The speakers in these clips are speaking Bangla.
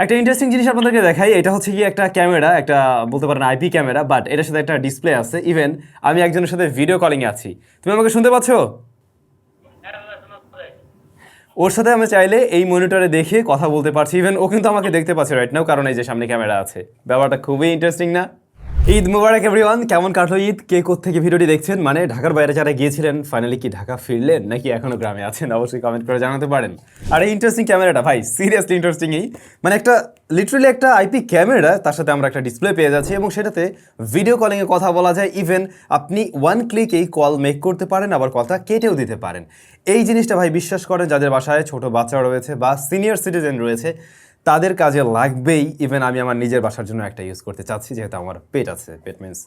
একটা ইন্টারেস্টিং জিনিস আপনাদেরকে দেখাই, এটা হচ্ছে কি একটা ক্যামেরা, একটা বলতে পারেন আইপি ক্যামেরা বাট এটার সাথে একটা ডিসপ্লে আছে। ইভেন আমি একজনের সাথে ভিডিও কলিংয়ে আছি। তুমি আমাকে শুনতে পাচ্ছ? ওর সাথে আমি চাইলে এই মনিটরে দেখে কথা বলতে পারছি। ইভেন ও কিন্তু আমাকে দেখতে পাচ্ছে রাইট নাও কারণ এই যে সামনে ক্যামেরা আছে। ব্যাপারটা খুবই ইন্টারেস্টিং না? ঈদ মুবারক এভরিওয়ান কেমন কাটলো ঈদ? কে থেকে ভিডিওটি দেখছেন? মানে ঢাকার বাইরে যারা গিয়েছিলেন ফাইনালি কি ঢাকা ফিরলেন? নাকি এখনও গ্রামে আছেন? অবশ্যই কমেন্ট করে জানাতে পারেন। আর এই ইন্টারেস্টিং ক্যামেরাটা ভাই সিরিয়াসলি ইন্টারেস্টিং এই মানে একটা লিটারালি একটা আইপি ক্যামেরা তার সাথে আমরা একটা ডিসপ্লে পেয়ে যাচ্ছি এবং সেটাতে ভিডিও কলিংয়ে কথা বলা যায়। ইভেন আপনি ওয়ান ক্লিকেই কল মেক করতে পারেন, আবার কলটা কেটেও দিতে পারেন। এই জিনিসটা, ভাই, বিশ্বাস করেন, যাদের বাসায় ছোট বাচ্চা রয়েছে বা সিনিয়র সিটিজেন রয়েছে তাদের কাজে লাগবেই ইভেন আমি আমার নিজের বাসার জন্য একটা ইউজ করতে চাচ্ছি, যেহেতু আমার পেট আছে পেট মিন্স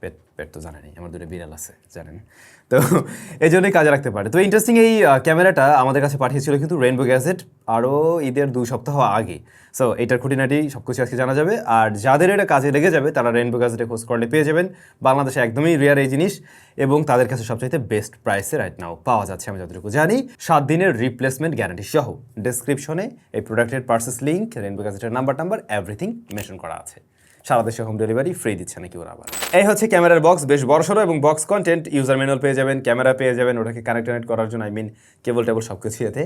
পেট পেট তো জানেনই আমার দুটো বিড়াল আছে জানেন তো এই জন্যই কাজে রাখতে পারে। তো ইন্টারেস্টিং এই ক্যামেরাটা আমাদের কাছে পাঠিয়েছিল কিন্তু রেনবো গ্যাজেট আরও ঈদের দু সপ্তাহ আগে। সো এটার খুঁটিনাটি সব কিছু আজকে জানা যাবে। আর যাদের এটা কাজে লেগে যাবে, তারা রেনবো গ্যাজেটে খোঁজ করলে পেয়ে যাবেন। বাংলাদেশে একদমই রেয়ার এই জিনিস এবং তাদের কাছে সবচাইতে বেস্ট প্রাইসে রাইট নাও পাওয়া যাচ্ছে, আমি যতটুকু জানি। সাত দিনের রিপ্লেসমেন্ট গ্যারান্টি সহ ডেসক্রিপশনে এই প্রোডাক্টের পার্সেস লিঙ্ক রেনবো গ্যাজেটের নাম্বার টাম্বার এভরিথিং মেনশন করা আছে। সারা দেশে হোম ডেলিভারি ফ্রি দিচ্ছে নাকি ওরা আবার? এই হচ্ছে ক্যামেরার বক্স বেশ বড়সড় এবং বক্স কন্টেন্ট ইউজার ম্যানুয়াল পেয়ে যাবেন ক্যামেরা পেয়ে যাবেন, ওটাকে কানেক্ট কানেক্ট করার জন্য আই মিন কেবল টেবল সব কিছু এতে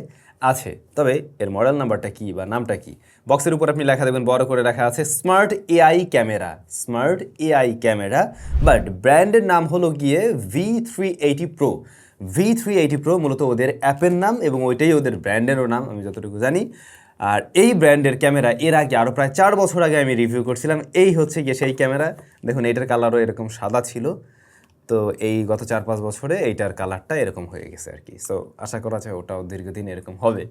আছে। তবে এর মডেল নাম্বারটা কী বা নামটা কী? বক্সের উপর আপনি লেখা দেবেন, বড় করে লেখা আছে smart AI camera smart AI camera but ব্র্যান্ডের নাম হলো গিয়ে V three eighty pro V three eighty pro মূলত ওদের অ্যাপের নাম এবং ওইটাই ওদের ব্র্যান্ডেরও নাম, আমি যতটুকু জানি। আর এই ব্র্যান্ডের ক্যামেরা এর আগে আরও প্রায় চার বছর আগে আমি রিভিউ করছিলাম। এই হচ্ছে গিয়ে সেই ক্যামেরা। দেখুন এইটার কালারও এরকম সাদা ছিল। তো এই গত চার পাঁচ বছরে এইটার কালারটা এরকম হয়ে গেছে আর কি। সো আশা করা যায় ওটাও দীর্ঘদিন এরকম হবে।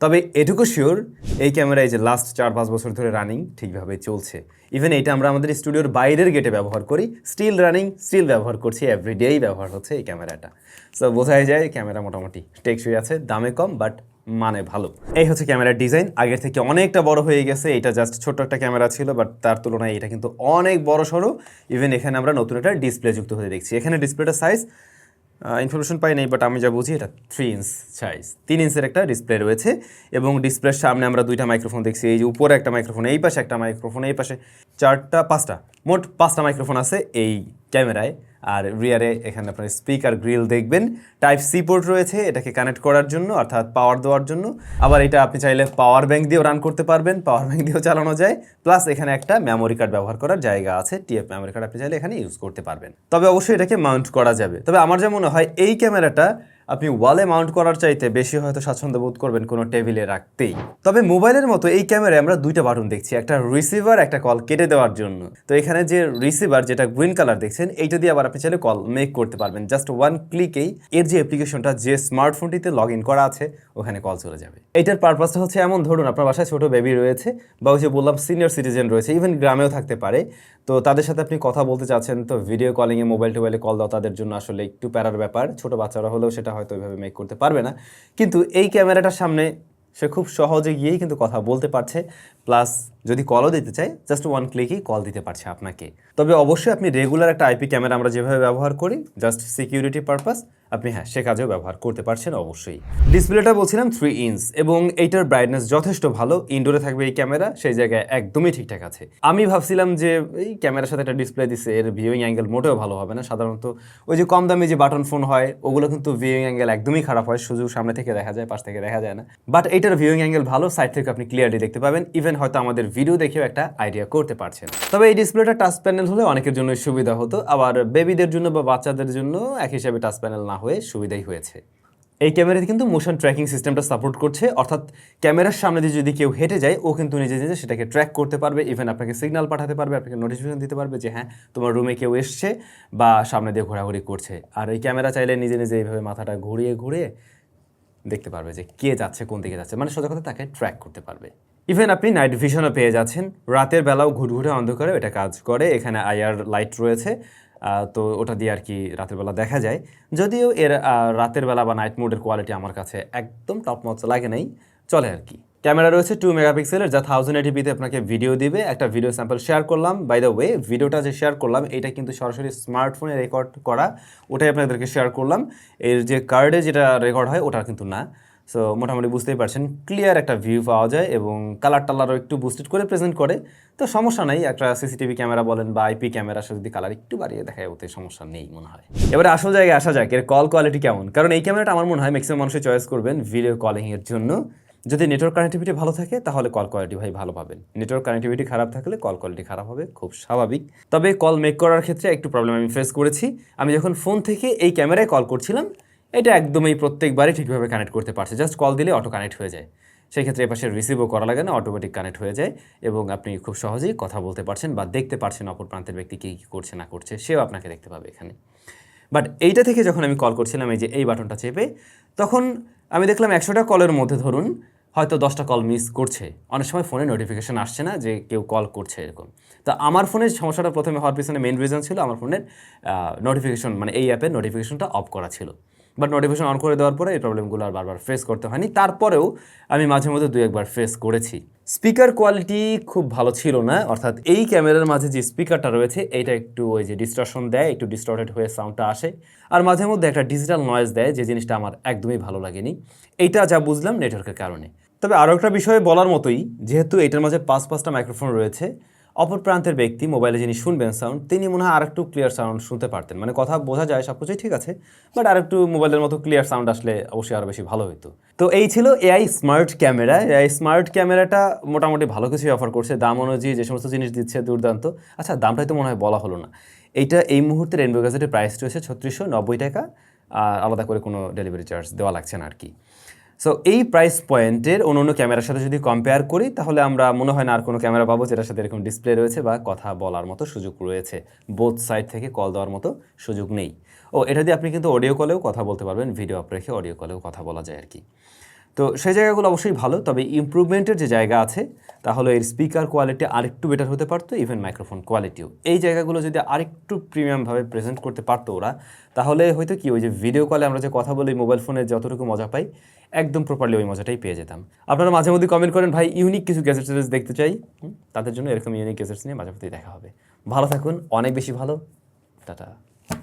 তবে এটুকু শিওর এই ক্যামেরা এই যে লাস্ট চার পাঁচ বছর ধরে রানিং ঠিকভাবে চলছে। ইভেন এটা আমরা আমাদের স্টুডিওর বাইরের গেটে ব্যবহার করি। স্টিল রানিং স্টিল ব্যবহার করছি এভরিডেই ব্যবহার হচ্ছে এই ক্যামেরাটা। সো বোঝাই যায়, ক্যামেরা মোটামুটি টেকসই আছে, দামে কম বাট মানে ভালো। এই হচ্ছে ক্যামেরার ডিজাইন। আগের থেকে অনেকটা বড় হয়ে গেছে। এটা জাস্ট ছোট্ট একটা ক্যামেরা ছিল বাট তার তুলনায় এটা কিন্তু অনেক বড় সড়ো। ইভেন এখানে আমরা নতুন একটা ডিসপ্লে যুক্ত হয়ে দেখছি। এখানে ডিসপ্লেটার সাইজ ইনফরমেশন পাই নাই বাট আমি যা বুঝি এটা থ্রি ইঞ্চ সাইজ তিন ইঞ্চের একটা ডিসপ্লে রয়েছে, এবং ডিসপ্লের সামনে আমরা দুইটা মাইক্রোফোন দেখছি। এই যে উপরে একটা মাইক্রোফোন এই পাশে একটা মাইক্রোফোন এই পাশে চারটা, পাঁচটা, মোট পাঁচটা মাইক্রোফোন আছে এই ক্যামেরায়। আর রিয়ারে এখানে আপনার স্পিকার গ্রিল দেখবেন। টাইপ সি পোর্ট রয়েছে, এটাকে কানেক্ট করার জন্য, অর্থাৎ পাওয়ার দেওয়ার জন্য। আবার এটা আপনি চাইলে পাওয়ার ব্যাংক দিয়েও রান করতে পারবেন পাওয়ার ব্যাঙ্ক দিয়েও চালানো যায়। প্লাস এখানে একটা মেমোরি কার্ড ব্যবহার করার জায়গা আছে টিএফ মেমোরি কার্ড আপনি চাইলে এখানে ইউজ করতে পারবেন। তবে অবশ্যই এটাকে মাউন্ট করা যাবে। তবে আমার যেমন মনে হয়, এই ক্যামেরাটা আপনি ওয়ালে মাউন্ট করার চাইতে বেশি হয়তো স্বাচ্ছন্দ্য বোধ করবেন কোনো টেবিলে রাখতেই। তবে মোবাইলের মতো এই ক্যামেরায় আমরা দুইটা বাটন দেখছি, একটা রিসিভার একটা কল কেটে দেওয়ার জন্য। তো এখানে যে রিসিভার যেটা গ্রিন কালার দেখছেন, এইটা দিয়ে আবার আপনি চাইলে কল মেক করতে পারবেন। জাস্ট ওয়ান ক্লিকেই এর যে অ্যাপ্লিকেশনটা যে স্মার্টফোনটিতে লগ ইন করা আছে, ওখানে কল চলে যাবে। এটার পারপাসটা হচ্ছে এমন, ধরুন আপনার বাসায় ছোট বেবি রয়েছে বা ওই যে বললাম সিনিয়র সিটিজেন রয়েছে ইভেন গ্রামেও থাকতে পারে। তো তাদের সাথে আপনি কথা বলতে চাচ্ছেন, তো ভিডিও কলিংয়ে মোবাইল টোবাইলে কল দাও তাদের জন্য আসলে একটু প্যারার ব্যাপার। ছোট বাচ্চারা হলেও সেটা হয়তো ওইভাবে মেক করতে পারবে না। কিন্তু এই ক্যামেরাটার সামনে সে খুব সহজে গিয়েই কিন্তু কথা বলতে পারছে। প্লাস যদি কলও দিতে চাই জাস্ট ওয়ান ক্লিকই কল দিতে পারছে আপনাকে। তবে অবশ্যই আপনি রেগুলার একটা আইপি ক্যামেরা আমরা যেভাবে ব্যবহার করি জাস্ট সিকিউরিটি পারপাস আপনি হ্যাঁ সে কাজেও ব্যবহার করতে পারছেন অবশ্যই। ডিসপ্লেটা বলছিলাম থ্রি ইঞ্চ এবং এইটার ব্রাইটনেস যথেষ্ট ভালো ইনডোরে থাকবে এই ক্যামেরা সেই জায়গায় একদমই ঠিকঠাক আছে। আমি ভাবছিলাম যে এই ক্যামেরার সাথে একটা ডিসপ্লে দিছে, এর ভিউইং অ্যাঙ্গেল মোটেও ভালো হবে না, সাধারণত ওই যে কম দামি যে বাটন ফোন হয়, ওগুলো কিন্তু ভিউইং অ্যাঙ্গেল একদমই খারাপ হয় শুধু সামনে থেকে দেখা যায়, পাশ থেকে দেখা যায় না। বাট এইটার ভিউইং অ্যাঙ্গেল ভালো সাইড থেকে আপনি ক্লিয়ারলি দেখতে পাবেন ইভেন হয়তো আমাদের ভিডিও দেখেও একটা আইডিয়া করতে পারছেন। তবে এই ডিসপ্লেটা টাচ প্যানেল হলে অনেকের জন্য সুবিধা হতো, আবার বেবিদের জন্য বা বাচ্চাদের জন্য এক হিসাবে টাচ প্যানেল না হয়ে সুবিধাই হয়েছে। এই ক্যামেরাতে কিন্তু মোশন ট্র্যাকিং সিস্টেমটা সাপোর্ট করছে, অর্থাৎ ক্যামেরার সামনে দিয়ে যদি কেউ হেঁটে যায়, ও কিন্তু নিজে নিজে সেটাকে ট্র্যাক করতে পারবে ইভেন আপনাকে সিগনাল পাঠাতে পারবে, আপনাকে নোটিফিকেশন দিতে পারবে যে হ্যাঁ তোমার রুমে কেউ এসছে বা সামনে দিয়ে ঘোরাঘুরি করছে। আর এই ক্যামেরা চাইলে নিজে নিজে এইভাবে মাথাটা ঘুরিয়ে ঘুরিয়ে দেখতে পারবে যে কে যাচ্ছে, কোন দিকে যাচ্ছে মানে সোজা কথা তাকে ট্র্যাক করতে পারবে। ইভেন আপনি নাইট ভিশনও পেয়ে যাচ্ছেন। রাতের বেলাও ঘুরঘুরে অন্ধকারে এটা কাজ করে। এখানে আইআর লাইট রয়েছে। তো ওটা দিয়ে আর কি রাতের বেলা দেখা যায়। যদিও এর রাতের বেলা বা নাইট মোডের কোয়ালিটি আমার কাছে একদম টপ মচ লাগে নাই। চলে আর কি। ক্যামেরা রয়েছে টু মেগাপিক্সেলের যা থাউজেন্ড এইটিপিতে আপনাকে ভিডিও দিবে। একটা ভিডিও স্যাম্পল শেয়ার করলাম। বাই দ্য ওয়ে ভিডিওটা যে শেয়ার করলাম, এটা কিন্তু সরাসরি স্মার্টফোনে রেকর্ড করা। ওটাই আপনাদেরকে শেয়ার করলাম। এর যে কার্ডে যেটা রেকর্ড হয় ওটা কিন্তু না। সো মোটামুটি বুঝতেই পারছেন ক্লিয়ার একটা ভিউ পাওয়া যায় এবং কালার টালারও একটু বুস্টেড করে প্রেজেন্ট করে। তো সমস্যা নেই, একটা সিসিটিভি ক্যামেরা বলেন বা আইপি ক্যামেরা সাথে যদি কালার একটু বাড়িয়ে দেখায়, ওতে সমস্যা নেই মনে হয়। এবারে আসল জায়গায় আসা যাক, এর কল কোয়ালিটি কেমন? কারণ এই ক্যামেরাটা আমার মনে হয় ম্যাক্সিমাম মানুষের চয়েস করবেন ভিডিও কলিংয়ের জন্য। যদি নেটওয়ার্ক কানেক্টিভিটি ভালো থাকে, তাহলে কল কোয়ালিটি ভাই ভালো পাবেন। নেটওয়ার্ক কানেক্টিভিটি খারাপ থাকলে কল কোয়ালিটি খারাপ হবে, খুব স্বাভাবিক। তবে কল মেক করার ক্ষেত্রে একটু প্রবলেম আমি ফেস করেছি। আমি যখন ফোন থেকে এই ক্যামেরায় কল করছিলাম এটা একদমই প্রত্যেকবারই ঠিকভাবে কানেক্ট করতে পারছে। জাস্ট কল দিলে অটো কানেক্ট হয়ে যায়। সেই ক্ষেত্রে এপাশে রিসিভও করা লাগে না অটোমেটিক কানেক্ট হয়ে যায় এবং আপনি খুব সহজেই কথা বলতে পারছেন বা দেখতে পারছেন অপর প্রান্তের ব্যক্তি কী কী করছে, না করছে, সেও আপনাকে দেখতে পাবে এখানে। বাট এইটা থেকে যখন আমি কল করছিলাম, এই যে এই বাটনটা চেপে, তখন আমি দেখলাম একশোটা কলের মধ্যে ধরুন হয়তো দশটা কল মিস করছে। অনেক সময় ফোনে নোটিফিকেশান আসছে না যে কেউ কল করছে এরকম। তো আমার ফোনের সমস্যাটা প্রথমে হওয়ার পিছনে মেন রিজন ছিল, আমার ফোনের নোটিফিকেশন মানে এই অ্যাপের নোটিফিকেশনটা অফ করা ছিল। বাট নোটিফিকেশন অন করে দেওয়ার পরে এই প্রবলেমগুলো আর বারবার ফেস করতে হয়নি। তারপরেও আমি মাঝে মধ্যে দু একবার ফেস করেছি। স্পিকার কোয়ালিটি খুব ভালো ছিল না, অর্থাৎ এই ক্যামেরার মাঝে যে স্পিকারটা রয়েছে, এইটা একটু ওই যে ডিস্টর্শন দেয়, একটু ডিস্টর্টেড হয়ে সাউন্ডটা আসে। আর মাঝে মধ্যে একটা ডিজিটাল নয়েজ দেয়, যে জিনিসটা আমার একদমই ভালো লাগেনি। এইটা যা বুঝলাম নেটওয়ার্কের কারণে। তবে আরও একটা বিষয়ে বলার মতোই, যেহেতু এটার মাঝে পাঁচ পাঁচটা মাইক্রোফোন রয়েছে অপর প্রান্তের ব্যক্তি মোবাইলে যিনি শুনবেন সাউন্ড তিনি মনে হয় আরেকটু ক্লিয়ার সাউন্ড শুনতে পারতেন। মানে কথা বোঝা যায় সব কিছুই ঠিক আছে বাট আরেকটু মোবাইলের মতো ক্লিয়ার সাউন্ড আসলে অবশ্যই আরও বেশি ভালো হতো তো এই ছিল AI smart camera AI smart ক্যামেরাটা মোটামুটি ভালো কিছুই অফার করছে। দাম অনুযায়ী যে সমস্ত জিনিস দিচ্ছে দুর্দান্ত। আচ্ছা দামটাই তো মনে হয় বলা হলো না। এইটা এই মুহূর্তে রেনবো গ্যাজেটের প্রাইস রয়েছে ছত্রিশশো নব্বই টাকা, আর আলাদা করে কোনো ডেলিভারি চার্জ দেওয়া লাগছে না আর কি। সো এই প্রাইস পয়েন্টের অন্য অন্য ক্যামেরার সাথে যদি কম্পেয়ার করি, তাহলে আমরা মনে হয় না আর কোনো ক্যামেরা পাবো যেটার সাথে এরকম ডিসপ্লে রয়েছে বা কথা বলার মতো সুযোগ রয়েছে। বোথ সাইড থেকে কল দেওয়ার মতো সুযোগ নেই। ও, এটা দিয়ে আপনি কিন্তু অডিও কলেও কথা বলতে পারবেন ভিডিও আপ রেখে অডিও কলেও কথা বলা যায় আর কি। তো সেই জায়গাগুলো অবশ্যই ভালো, তবে ইমপ্রুভমেন্টের যে জায়গা আছে, তাহলে এর স্পিকার কোয়ালিটি আরেকটু বেটার হতে পারতো ইভেন মাইক্রোফোন কোয়ালিটিও এই জায়গাগুলো যদি আরেকটু প্রিমিয়ামভাবে প্রেজেন্ট করতে পারতো ওরা, তাহলে হয়তো কি, ওই যে ভিডিও কলে আমরা যে কথা বলি মোবাইল ফোনে যতটুকু মজা পাই, একদম প্রপারলি ওই মজাটাই পেয়ে যেতাম। আপনারা মাঝে মধ্যে কমেন্ট করেন, ভাই ইউনিক কিছু গ্যাজেটস দেখতে চাই। তাদের জন্য এরকম ইউনিক গ্যাজেটস নিয়ে মাঝে মধ্যেই দেখা হবে। ভালো থাকুন, অনেক বেশি ভালো। টাটা।